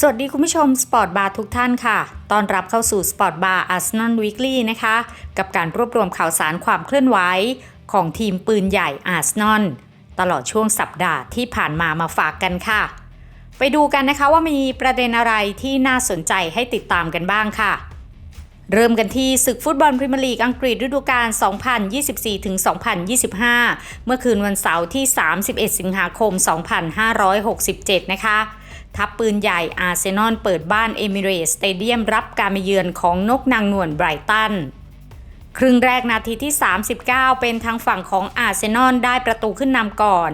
สวัสดีคุณผู้ชมสปอร์ตบาร์ทุกท่านค่ะ ตอนรับเข้าสู่สปอร์ตบาร์อาร์เซนอลวีคลี่นะคะ กับการรวบรวมข่าวสารความเคลื่อนไหวของทีมปืนใหญ่อาร์เซนอลตลอดช่วงสัปดาห์ที่ผ่านมามาฝากกันค่ะ ไปดูกันนะคะว่ามีประเด็นอะไรที่น่าสนใจให้ติดตามกันบ้างค่ะ เริ่มกันที่ศึกฟุตบอลพรีเมียร์ลีกอังกฤษฤดูกาล 2024-2025 เมื่อคืนวันเสาร์ที่ 31 สิงหาคม 2567 นะคะ ทัพปืนใหญ่อาร์เซนอลเปิดบ้านเอมิเรสสเตเดียมรับการมาเยือนของนกนางนวลไบรตันครึ่งแรกนาทีที่ 39 เป็นทางฝั่งของอาร์เซนอลได้ประตูขึ้นนำก่อน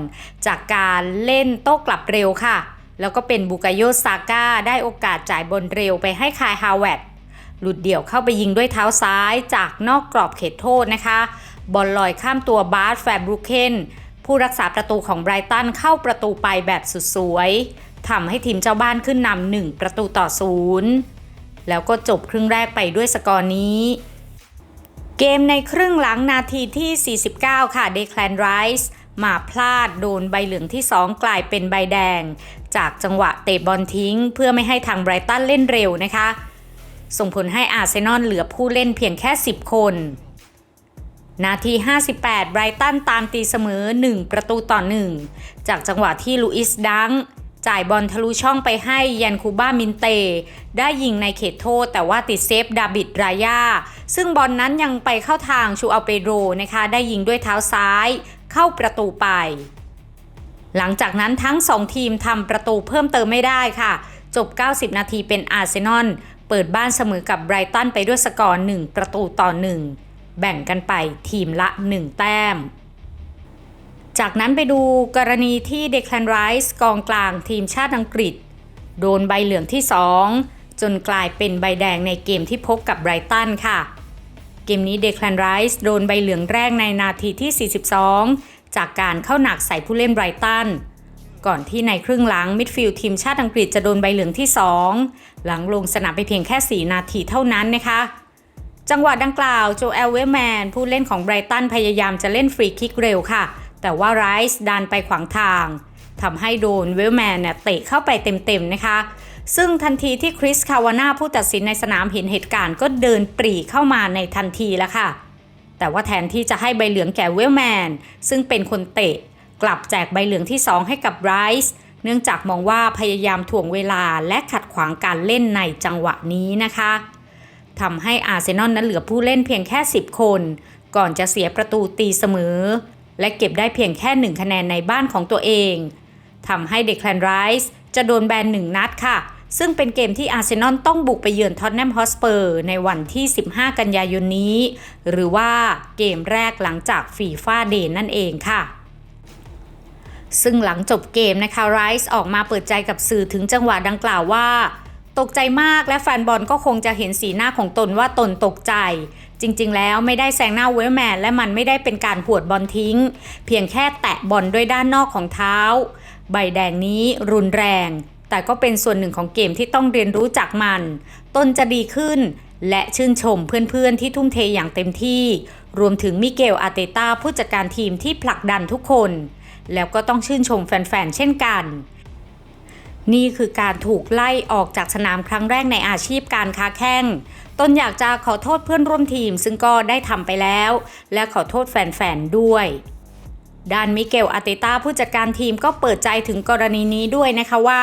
จากการเล่นโต้กลับเร็วค่ะ แล้วก็เป็นบุกาโยซาก้าได้โอกาสจ่ายบอลเร็วไปให้คายฮาวเวตหลุดเดี่ยวเข้าไปยิงด้วยเท้าซ้ายจากนอกกรอบเขตโทษนะคะ บอลลอยข้ามตัวบาร์สแฟบรูเคนผู้รักษาประตูของไบรตันเข้าประตูไปแบบสุดสวย ทำให้ทีมเจ้าบ้านขึ้นนำหนึ่งประตูต่อศูนย์แล้วก็จบครึ่งแรกไปด้วยสกอร์นี้ เกมในครึ่งหลังนาทีที่ 49 ค่ะเดคแลนไรส์มาพลาดโดนใบเหลืองที่ 2 กลายเป็นใบแดง จากจังหวะเตะบอลทิ้ง เพื่อไม่ให้ทางไบรตันเล่นเร็วนะคะ ส่งผลให้อาร์เซนอลเหลือผู้เล่นเพียงแค่ 10 คน นาที 58 ไบรตันตามตีเสมอ 1 ประตูต่อ 1 จากจังหวะที่ลูอิสดัง จ่ายบอลทะลุช่องไปให้ยันคูบ้ามินเต ได้ยิงในเขตโทษ แต่ว่าติดเซฟดาบิดรายา ซึ่งบอลนนั้นยังไปเข้าทางชูอัลเปโรนะคะ ได้ยิงด้วยเท้าซ้าย เข้าประตูไป หลังจากนั้นทั้ง 2 ทีมทำประตูเพิ่มเติมไม่ได้ค่ะ จบ 90 นาทีเป็นอาร์เซนอลเปิดบ้านเสมอกับไบรตันไปด้วยสกอร์ 1 ประตูต่อ 1 แบ่งกันไปทีมละ 1 แต้ม จากนั้นไปดูกรณีที่เดคแลนไรส์กองกลางทีมชาติอังกฤษ โดนใบเหลืองที่ 2 จนกลายเป็นใบแดงในเกมที่พบกับไบรตันค่ะ เกมนี้เดคแลนไรส์โดนใบเหลืองแรกในนาทีที่ 42 จากการเข้าหนักใส่ผู้เล่นไบรตันก่อนที่ในครึ่งหลังมิดฟิลด์ทีมชาติอังกฤษจะโดนใบเหลืองที่ 2 หลังลงสนามไปเพียงแค่ 4 นาทีเท่านั้นนะคะ จังหวะดังกล่าวโจเอลเวแมนผู้เล่นของไบรตันพยายามจะเล่นฟรีคิกเร็วค่ะ แต่ว่าไรส์ดันไปขวางทางทำให้โดนเวลแมนเนี่ยเตะเข้าไปเต็มๆนะคะ ซึ่งทันทีที่คริสคาวาน่าผู้ตัดสินในสนามเห็นเหตุการณ์ก็เดินปรีเข้ามาในทันทีแล้วค่ะ แต่ว่าแทนที่จะให้ใบเหลืองแก่เวลแมนซึ่งเป็นคนเตะ กลับแจกใบเหลืองที่ 2 ให้กับไรส์เนื่องจากมองว่าพยายามถ่วงเวลาและขัดขวางการเล่นในจังหวะนี้นะคะทำให้อาร์เซนอลนั้นเหลือผู้เล่นเพียงแค่ 10 คน ก่อนจะเสียประตูตีเสมอ และเก็บได้เพียงแค่ 1 คะแนนในบ้านของตัวเองทำให้เดคแลนไรส์จะโดนแบนหนึ่งนัดค่ะ ซึ่งเป็นเกมที่อาร์เซนอลต้องบุกไปเยือนท็อตแนมฮอสเปอร์ในวันที่ 15 กันยายนนี้ หรือว่าเกมแรกหลังจากฟีฟ่าเดย์นั่นเองค่ะซึ่งหลังจบเกมนะคะไรส์ออกมาเปิดใจกับสื่อถึงจังหวะดังกล่าวว่า ตกใจมากและแฟนบอลก็คงจะเห็นสีหน้าของตนว่าตนตกใจ จริงๆ แล้วไม่ได้แซงหน้าเวลแมนและมันไม่ได้เป็นการหวดบอลทิ้ง เพียงแค่แตะบอลด้วยด้านนอกของเท้า ใบแดงนี้รุนแรง แต่ก็เป็นส่วนหนึ่งของเกมที่ต้องเรียนรู้จากมัน ต้นจะดีขึ้น และชื่นชมเพื่อนๆที่ทุ่มเทอย่างเต็มที่ รวมถึงมิเกลอาเตตาผู้จัดการทีมที่ผลักดันทุกคน แล้วก็ต้องชื่นชมแฟนๆ เช่นกัน นี่คือการถูกไล่ออกจากสนามครั้งแรกในอาชีพการค้าแข้ง ตนอยากจะขอโทษเพื่อนร่วมทีมซึ่งก็ได้ทำไปแล้ว และขอโทษแฟนๆ ด้วย ด้านมิเกลอาเตตาผู้จัดการทีมก็เปิดใจถึงกรณีนี้ด้วยนะคะว่า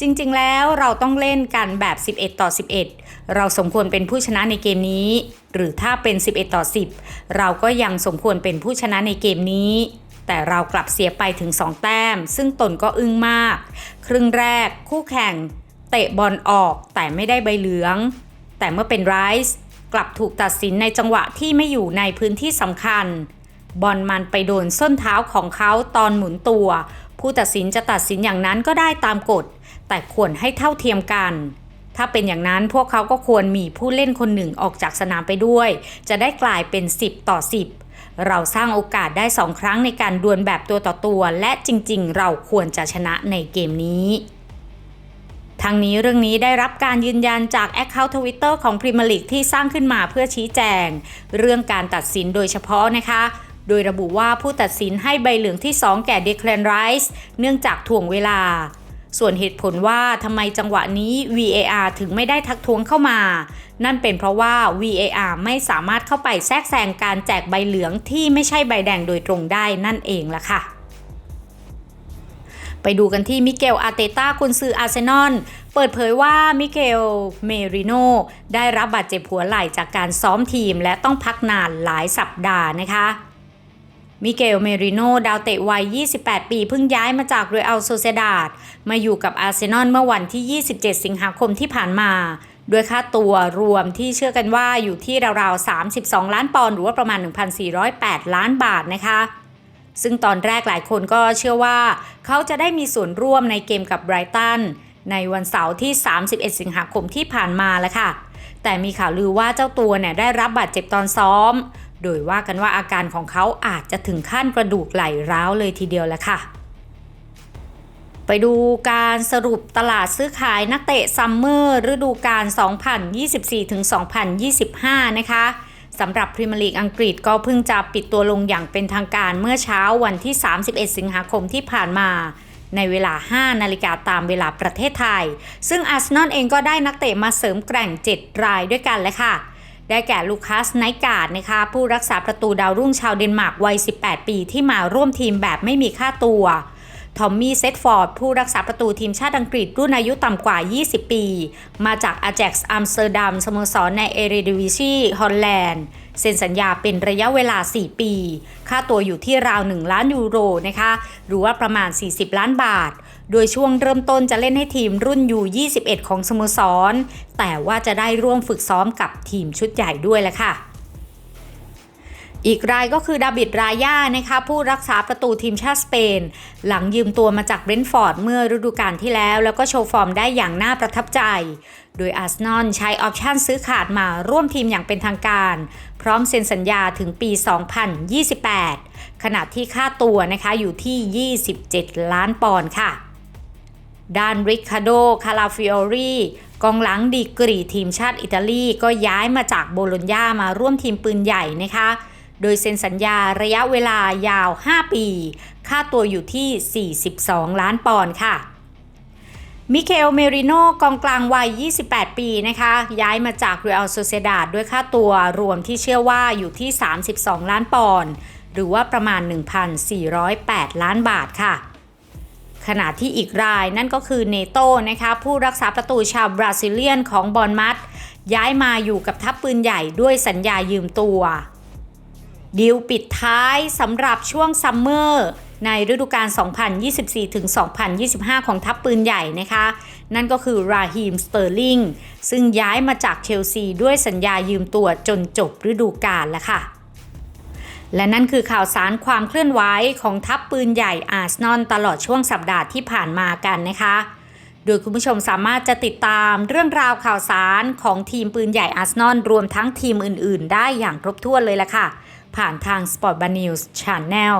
จริงๆ แล้วเราต้องเล่นกันแบบ 11 ต่อ 11 เราสมควรเป็นผู้ชนะในเกมนี้ หรือถ้าเป็น 11 ต่อ 10 เราก็ยังสมควรเป็นผู้ชนะในเกมนี้ แต่เรากลับเสียไปถึง 2 แต้ม ซึ่งตนก็อึ้งมาก ครึ่งแรกคู่แข่ง เตะบอลออกแต่ไม่ได้ใบเหลือง แต่เมื่อเป็นไรส์กลับถูกตัดสินในจังหวะที่ไม่อยู่ในพื้นที่สำคัญ บอลมันไปโดนส้นเท้าของเขาตอนหมุนตัว ผู้ตัดสินจะตัดสินอย่างนั้นก็ได้ตามกฎ แต่ควรให้เท่าเทียมกันถ้าเป็นอย่างนั้นพวกเขาก็ควรมีผู้เล่นคนหนึ่งออกจากสนามไปด้วย จะได้กลายเป็น 10 ต่อ 10 เราสร้างโอกาสได้สองครั้งในการดวลแบบตัวต่อตัว และจริงๆ เราควรจะชนะในเกมนี้ทั้งนี้เรื่องนี้ได้รับการยืนยันจากแอคเคาท์ทวิตเตอร์ของพรีเมียร์ลีกที่สร้างขึ้นมาเพื่อชี้แจง เรื่องการตัดสินโดยเฉพาะนะคะ โดยระบุว่าผู้ตัดสินให้ใบเหลืองที่ 2 แก่เดคลนไรส์เนื่องจากถ่วงเวลา ส่วนเหตุผลว่าทำไมจังหวะนี้ VAR ถึงไม่ได้ทักท้วงเข้ามา นั่นเป็นเพราะว่า VAR ไม่สามารถเข้าไปแทรกแซงการแจกใบเหลืองที่ไม่ใช่ใบแดงโดยตรงได้นั่นเองล่ะค่ะ ไปดูกันที่มิเกลอาเตต้ากุนซืออาร์เซนอลเปิดเผยว่ามิเกลเมริโนได้รับบาดเจ็บหัวไหล่จากการซ้อมทีม และต้องพักนานหลายสัปดาห์นะคะ มิเกล เมริโน ดาวเตะวัย 28 ปี เพิ่งย้ายมาจากเรอัลโซเซดาดมาอยู่กับอาร์เซนอลเมื่อวันที่ 27 สิงหาคมที่ผ่านมาด้วยค่าตัวรวมที่เชื่อกันว่าอยู่ที่ราวๆ 32 ล้านปอนด์หรือว่าประมาณ 1,408 ล้านบาทนะคะ ซึ่งตอนแรกหลายคนก็เชื่อว่า เขาจะได้มีส่วนร่วมในเกมกับไบรตันในวันเสาร์ที่ 31 สิงหาคมที่ผ่านมาแล้วค่ะ แต่มีข่าวลือว่าเจ้าตัวเนี่ยได้รับบาดเจ็บตอนซ้อม โดยว่ากันว่าอาการของเขาอาจจะถึงขั้นกระดูกไหล่ร้าวเลยทีเดียวแหละค่ะ ไปดูการสรุปตลาดซื้อขายนักเตะซัมเมอร์ฤดูกาล 2024-2025 นะคะสำหรับพรีเมียร์ลีกอังกฤษก็เพิ่งจะปิดตัวลงอย่างเป็นทางการเมื่อเช้าวันที่ 31 สิงหาคมที่ผ่านมาในเวลา 5 นาฬิกาตามเวลาประเทศไทย ซึ่งอาร์เซนอลเองก็ได้นักเตะมาเสริมแกร่ง 7 รายด้วยกันเลยค่ะ ได้แก่ลูคัสไนการ์ดนะคะผู้รักษาประตูดาวรุ่งชาวเดนมาร์กวัย 18 ปีที่มาร่วมทีมแบบไม่มีค่าตัว ทอมมี่เซตฟอร์ด ผู้รักษาประตูทีมชาติอังกฤษรุ่นอายุต่ำกว่า 20 ปี มาจากอาแจ็กซ์อัมสเตอร์ดัมสโมสรในเอเรดิวิชีฮอลแลนด์เซ็นสัญญาเป็นระยะเวลา 4 ปี ค่าตัวอยู่ที่ราว 1 ล้านยูโรนะคะ หรือว่าประมาณ 40 ล้านบาท โดยช่วงเริ่มต้นจะเล่นให้ทีมรุ่นยู21 ของสโมสร แต่ว่าจะได้ร่วมฝึกซ้อมกับทีมชุดใหญ่ด้วยแหละค่ะอีกรายก็คือดาบิดรายานะคะผู้รักษาประตูทีมชาติสเปน หลังยืมตัวมาจากเบรนท์ฟอร์ดเมื่อฤดูกาลที่แล้ว แล้วก็โชว์ฟอร์มได้อย่างน่าประทับใจ โดยอาร์เซนอลใช้ออปชั่นซื้อขาดมาร่วมทีมอย่างเป็นทางการ พร้อมเซ็นสัญญาถึงปี 2028 ขณะที่ค่าตัวนะคะอยู่ที่ 27 ล้านปอนด์ค่ะ ด้านริคาโด คาราฟิโอรีกองหลังดีกรีทีมชาติอิตาลีก็ย้ายมาจากโบโลญญามาร่วมทีมปืนใหญ่นะคะ โดยเซ็นสัญญาระยะเวลายาว 5 ปี ค่าตัวอยู่ที่ 42 ล้านปอนด์ค่ะ มิเคล เมริโนกองกลางวัย 28 ปีนะคะ ย้ายมาจากเรอัลโซเซดาดด้วยค่าตัวรวมที่เชื่อว่าอยู่ที่ 32 ล้านปอนด์หรือว่าประมาณ 1,408 ล้านบาทค่ะ ขณะที่อีกรายนั่นก็คือเนโตนะคะผู้รักษาประตูชาวบราซิเลียนของบอลมัดย้ายมาอยู่กับทัพปืนใหญ่ด้วยสัญญายืมตัวดีลปิดท้ายสำหรับช่วงซัมเมอร์ในฤดูกาล 2024-2025 ของทัพปืนใหญ่นะคะ นั่นก็คือราฮีมสเตอร์ลิงซึ่งย้ายมาจากเชลซีด้วยสัญญายืมตัวจนจบฤดูกาลแล้วค่ะ และนั่นคือข่าวสารความเคลื่อนไหวของทัพปืนใหญ่อาร์ซนอลตลอดช่วงสัปดาห์ที่ผ่านมากันนะคะโดยคุณผู้ชมสามารถจะติดตามเรื่องราวข่าวสารของทีมปืนใหญ่อาร์ซนอลรวมทั้งทีมอื่น ๆ ได้อย่างครบถ้วนเลยละค่ะ ผ่านทาง Sport b a News Channel